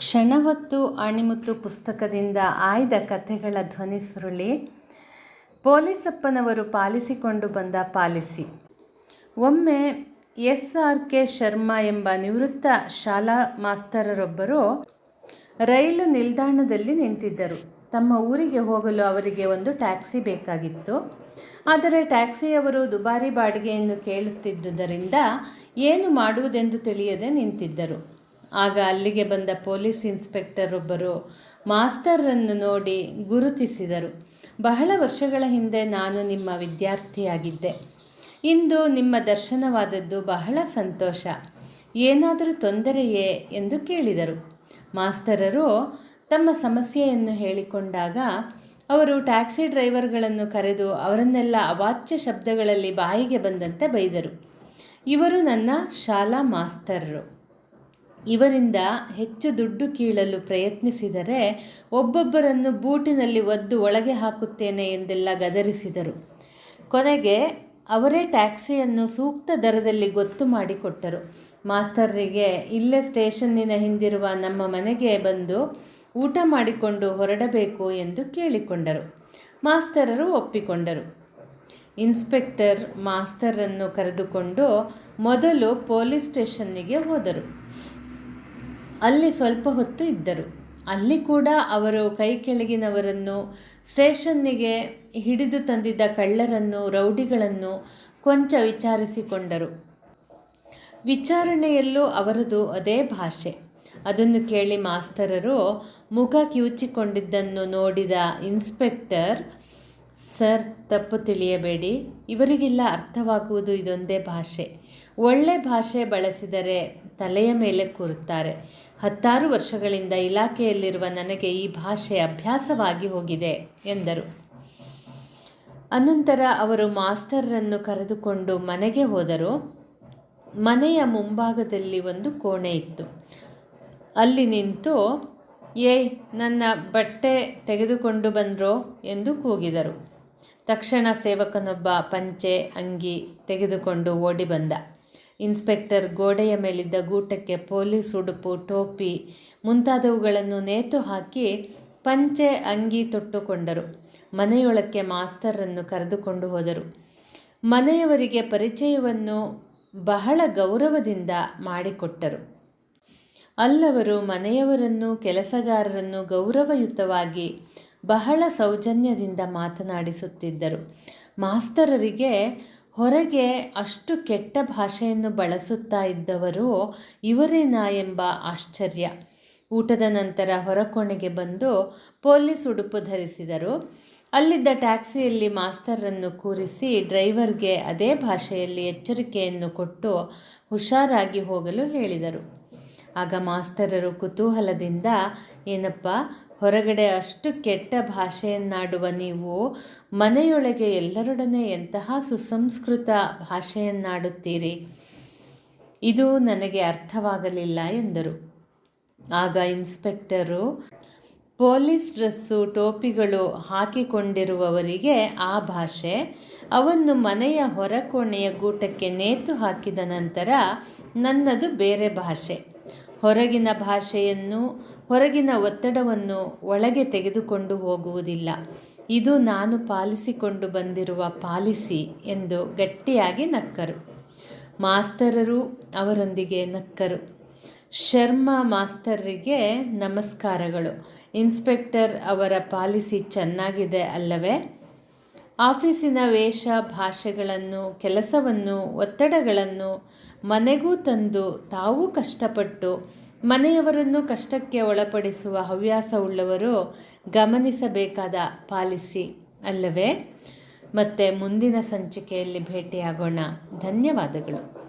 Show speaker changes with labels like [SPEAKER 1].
[SPEAKER 1] ಕ್ಷಣ ಹೊತ್ತು ಆಣಿಮುತ್ತು ಪುಸ್ತಕದಿಂದ ಆಯ್ದ ಕಥೆಗಳ ಧ್ವನಿ ಸುರುಳಿ ಪೊಲೀಸಪ್ಪನವರು ಪಾಲಿಸಿಕೊಂಡು ಬಂದ ಪಾಲಿಸಿ. ಒಮ್ಮೆ ಎಸ್ ಆರ್ ಕೆ ಶರ್ಮಾ ಎಂಬ ನಿವೃತ್ತ ಶಾಲಾ ಮಾಸ್ತರರೊಬ್ಬರು ರೈಲು ನಿಲ್ದಾಣದಲ್ಲಿ ನಿಂತಿದ್ದರು. ತಮ್ಮ ಊರಿಗೆ ಹೋಗಲು ಅವರಿಗೆ ಒಂದು ಟ್ಯಾಕ್ಸಿ ಬೇಕಾಗಿತ್ತು. ಆದರೆ ಟ್ಯಾಕ್ಸಿಯವರು ದುಬಾರಿ ಬಾಡಿಗೆಯನ್ನು ಕೇಳುತ್ತಿದ್ದುದರಿಂದ ಏನು ಮಾಡುವುದೆಂದು ತಿಳಿಯದೆ ನಿಂತಿದ್ದರು. ಆಗ ಅಲ್ಲಿಗೆ ಬಂದ ಪೊಲೀಸ್ ಇನ್ಸ್ಪೆಕ್ಟರ್ ಒಬ್ಬರು ಮಾಸ್ತರನ್ನು ನೋಡಿ ಗುರುತಿಸಿದರು. ಬಹಳ ವರ್ಷಗಳ ಹಿಂದೆ ನಾನು ನಿಮ್ಮ ವಿದ್ಯಾರ್ಥಿಯಾಗಿದ್ದೆ. ಇಂದು ನಿಮ್ಮ ದರ್ಶನವಾದದ್ದು ಬಹಳ ಸಂತೋಷ. ಏನಾದರೂ ತೊಂದರೆಯೇ ಎಂದು ಕೇಳಿದರು. ಮಾಸ್ತರರು ತಮ್ಮ ಸಮಸ್ಯೆಯನ್ನು ಹೇಳಿಕೊಂಡಾಗ, ಅವರು ಟ್ಯಾಕ್ಸಿ ಡ್ರೈವರ್ಗಳನ್ನು ಕರೆದು ಅವರನ್ನೆಲ್ಲ ಅವಾಚ್ಯ ಶಬ್ದಗಳಲ್ಲಿ ಬಾಯಿಗೆ ಬಂದಂತೆ ಬೈದರು. ಇವರು ನನ್ನ ಶಾಲಾ ಮಾಸ್ತರರು. ಇವರಿಂದ ಹೆಚ್ಚು ದುಡ್ಡು ಕೀಳಲು ಪ್ರಯತ್ನಿಸಿದರೆ ಒಬ್ಬೊಬ್ಬರನ್ನು ಬೂಟಿನಲ್ಲಿ ಒದ್ದು ಒಳಗೆ ಹಾಕುತ್ತೇನೆ ಎಂದೆಲ್ಲ ಗದರಿಸಿದರು. ಕೊನೆಗೆ ಅವರೇ ಟ್ಯಾಕ್ಸಿಯನ್ನು ಸೂಕ್ತ ದರದಲ್ಲಿ ಗೊತ್ತು ಮಾಡಿಕೊಟ್ಟರು. ಮಾಸ್ತರ್ರಿಗೆ ಇಲ್ಲೇ ಸ್ಟೇಷನ್ನಿನ ಹಿಂದಿರುವ ನಮ್ಮ ಮನೆಗೆ ಬಂದು ಊಟ ಮಾಡಿಕೊಂಡು ಹೊರಡಬೇಕು ಎಂದು ಕೇಳಿಕೊಂಡರು. ಮಾಸ್ತರರು ಒಪ್ಪಿಕೊಂಡರು. ಇನ್ಸ್ಪೆಕ್ಟರ್ ಮಾಸ್ತರನ್ನು ಕರೆದುಕೊಂಡು ಮೊದಲು ಪೊಲೀಸ್ ಸ್ಟೇಷನ್ನಿಗೆ ಹೋದರು. ಅಲ್ಲಿ ಸ್ವಲ್ಪ ಹೊತ್ತು ಇದ್ದರು. ಅಲ್ಲಿ ಕೂಡ ಅವರು ಕೈ ಕೆಳಗಿನವರನ್ನು, ಸ್ಟೇಷನ್ನಿಗೆ ಹಿಡಿದು ತಂದಿದ್ದ ಕಳ್ಳರನ್ನು, ರೌಡಿಗಳನ್ನು ಕೊಂಚ ವಿಚಾರಿಸಿಕೊಂಡರು. ವಿಚಾರಣೆಯಲ್ಲೂ ಅವರದು ಅದೇ ಭಾಷೆ. ಅದನ್ನು ಕೇಳಿ ಮಾಸ್ತರರು ಮುಖ ಕಿವುಚಿಕೊಂಡಿದ್ದನ್ನು ನೋಡಿದ ಇನ್ಸ್ಪೆಕ್ಟರ್, ಸರ್, ತಪ್ಪು ತಿಳಿಯಬೇಡಿ. ಇವರಿಗೆಲ್ಲ ಅರ್ಥವಾಗುವುದು ಇದೊಂದೇ ಭಾಷೆ. ಒಳ್ಳೆ ಭಾಷೆ ಬಳಸಿದರೆ ತಲೆಯ ಮೇಲೆ ಕೂರುತ್ತಾರೆ. ಹತ್ತಾರು ವರ್ಷಗಳಿಂದ ಇಲಾಖೆಯಲ್ಲಿರುವ ನನಗೆ ಈ ಭಾಷೆ ಅಭ್ಯಾಸವಾಗಿ ಹೋಗಿದೆ, ಎಂದರು. ಅನಂತರ ಅವರು ಮಾಸ್ತರನ್ನು ಕರೆದುಕೊಂಡು ಮನೆಗೆ ಹೋದರು. ಮನೆಯ ಮುಂಭಾಗದಲ್ಲಿ ಒಂದು ಕೋಣೆ ಇತ್ತು. ಅಲ್ಲಿ ನಿಂತು, ಏಯ್, ನನ್ನ ಬಟ್ಟೆ ತೆಗೆದುಕೊಂಡು ಬಂದ್ರೋ? ಎಂದು ಕೂಗಿದರು. ತಕ್ಷಣ ಸೇವಕನೊಬ್ಬ ಪಂಚೆ ಅಂಗಿ ತೆಗೆದುಕೊಂಡು ಓಡಿ ಬಂದ. ಇನ್ಸ್ಪೆಕ್ಟರ್ ಗೋಡೆಯ ಮೇಲಿದ್ದ ಗೂಟಕ್ಕೆ ಪೊಲೀಸ್ ಉಡುಪು, ಟೋಪಿ ಮುಂತಾದವುಗಳನ್ನು ನೇತು ಹಾಕಿ ಪಂಚೆ ಅಂಗಿ ತೊಟ್ಟುಕೊಂಡರು. ಮನೆಯೊಳಕ್ಕೆ ಮಾಸ್ತರನ್ನು ಕರೆದುಕೊಂಡು ಹೋದರು. ಮನೆಯವರಿಗೆ ಪರಿಚಯವನ್ನು ಬಹಳ ಗೌರವದಿಂದ ಮಾಡಿಕೊಟ್ಟರು. ಅಲ್ಲವರು ಮನೆಯವರನ್ನು, ಕೆಲಸಗಾರರನ್ನು ಗೌರವಯುತವಾಗಿ ಬಹಳ ಸೌಜನ್ಯದಿಂದ ಮಾತನಾಡಿಸುತ್ತಿದ್ದರು. ಮಾಸ್ತರರಿಗೆ ಹೊರಗೆ ಅಷ್ಟು ಕೆಟ್ಟ ಭಾಷೆಯನ್ನು ಬಳಸುತ್ತಾ ಇದ್ದವರು ಇವರೇನಾ ಎಂಬ ಆಶ್ಚರ್ಯ. ಊಟದ ನಂತರ ಹೊರಕೋಣೆಗೆ ಬಂದು ಪೊಲೀಸ್ ಉಡುಪು ಧರಿಸಿದರು. ಅಲ್ಲಿದ್ದ ಟ್ಯಾಕ್ಸಿಯಲ್ಲಿ ಮಾಸ್ತರನ್ನು ಕೂರಿಸಿ ಡ್ರೈವರ್ಗೆ ಅದೇ ಭಾಷೆಯಲ್ಲಿ ಎಚ್ಚರಿಕೆಯನ್ನು ಕೊಟ್ಟು ಹುಷಾರಾಗಿ ಹೋಗಲು ಹೇಳಿದರು. ಆಗ ಮಾಸ್ತರರು ಕುತೂಹಲದಿಂದ, ಏನಪ್ಪ ಹೊರಗಡೆ ಅಷ್ಟು ಕೆಟ್ಟ ಭಾಷೆಯನ್ನಾಡುವ ನೀವು, ಮನೆಯೊಳಗೆ ಎಲ್ಲರೊಡನೆ ಎಂತಹ ಸುಸಂಸ್ಕೃತ ಭಾಷೆಯನ್ನಾಡುತ್ತೀರಿ? ಇದು ನನಗೆ ಅರ್ಥವಾಗಲಿಲ್ಲ ಎಂದರು. ಆಗ ಇನ್ಸ್ಪೆಕ್ಟರು ಪೊಲೀಸ್ ಡ್ರೆಸ್ಸು, ಟೋಪಿಗಳು ಹಾಕಿಕೊಂಡಿರುವವರಿಗೆ ಆ ಭಾಷೆ, ಅವನ್ನು ಮನೆಯ ಹೊರಕೋಣೆಯ ಗೂಟಕ್ಕೆ ನೇತು ಹಾಕಿದ ನಂತರ ನನ್ನದು ಬೇರೆ ಭಾಷೆ. ಹೊರಗಿನ ಭಾಷೆಯನ್ನು, ಹೊರಗಿನ ಒತ್ತಡವನ್ನು ಒಳಗೆ ತೆಗೆದುಕೊಂಡು ಹೋಗುವುದಿಲ್ಲ. ಇದು ನಾನು ಪಾಲಿಸಿಕೊಂಡು ಬಂದಿರುವ ಪಾಲಿಸಿ ಎಂದು ಗಟ್ಟಿಯಾಗಿ ನಕ್ಕರು. ಮಾಸ್ತರರು ಅವರೊಂದಿಗೆ ನಕ್ಕರು. ಶರ್ಮಾ ಮಾಸ್ತರಿಗೆ ನಮಸ್ಕಾರಗಳು. ಇನ್ಸ್ಪೆಕ್ಟರ್ ಅವರ ಪಾಲಿಸಿ ಚೆನ್ನಾಗಿದೆ ಅಲ್ಲವೇ? ಆಫೀಸಿನ ವೇಷ, ಭಾಷೆಗಳನ್ನು, ಕೆಲಸವನ್ನು, ಒತ್ತಡಗಳನ್ನು ಮನೆಗೂ ತಂದು ತಾವೂ ಕಷ್ಟಪಟ್ಟು ಮನೆಯವರನ್ನು ಕಷ್ಟಕ್ಕೆ ಒಳಪಡಿಸುವ ಹವ್ಯಾಸವುಳ್ಳವರು ಗಮನಿಸಬೇಕಾದ ಪಾಲಿಸಿ ಅಲ್ಲವೇ? ಮತ್ತೆ ಮುಂದಿನ ಸಂಚಿಕೆಯಲ್ಲಿ ಭೇಟಿಯಾಗೋಣ. ಧನ್ಯವಾದಗಳು.